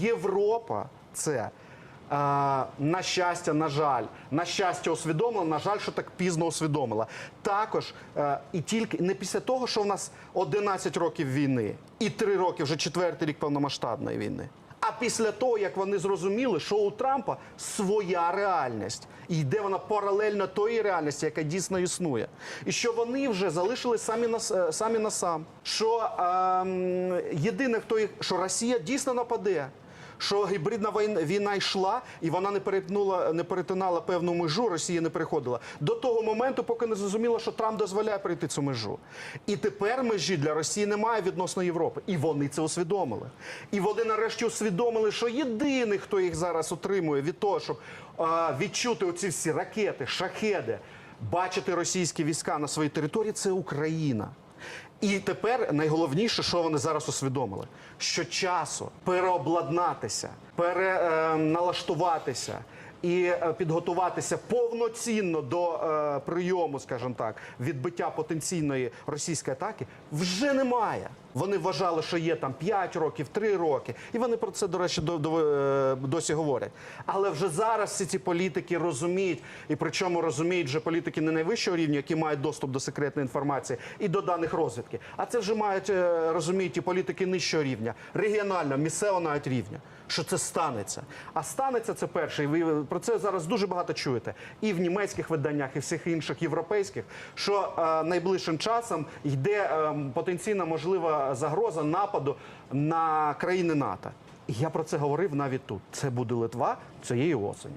Європа це. е, На щастя, на жаль, на щастя, усвідомила. На жаль, що так пізно усвідомила. Також е, і тільки не після того, що в нас 11 років війни і 3 роки, вже четвертий рік повномасштабної війни. А після того, як вони зрозуміли, що у Трампа своя реальність, і йде вона паралельно тої реальності, яка дійсно існує, і що вони вже залишили самі на е, самі на сам. Що ем, єдине, хто їх, що Росія дійсно нападе. Що гібридна війна, йшла, і вона не перетнула, не перетинала певну межу, Росія не переходила до того моменту, поки не зрозуміло, що Трамп дозволяє перейти цю межу. І тепер межі для Росії немає відносно Європи. І вони це усвідомили. І вони нарешті усвідомили, що єдиний, хто їх зараз утримує від того, щоб а, відчути оці всі ракети, шахеди, бачити російські війська на своїй території, це Україна. І тепер найголовніше, що вони зараз усвідомили, що часу переобладнатися, переналаштуватися і е, підготуватися повноцінно до е, прийому, скажімо так, відбиття потенційної російської атаки вже немає. Вони вважали, що є там 5 років, 3 роки, і вони про це, до речі, до, до, е, досі говорять. Але вже зараз всі ці політики розуміють, і причому розуміють вже політики не найвищого рівня, які мають доступ до секретної інформації і до даних розвідки. А це вже мають розуміють і політики нижчого рівня, регіонального, місцевого навіть рівня. Що це станеться? А станеться це перше, і ви про це зараз дуже багато чуєте і в німецьких виданнях, і всіх інших європейських. Що е, найближчим часом йде е, потенційна можлива загроза нападу на країни НАТО. І я про це говорив навіть тут. Це буде Литва цієї осені.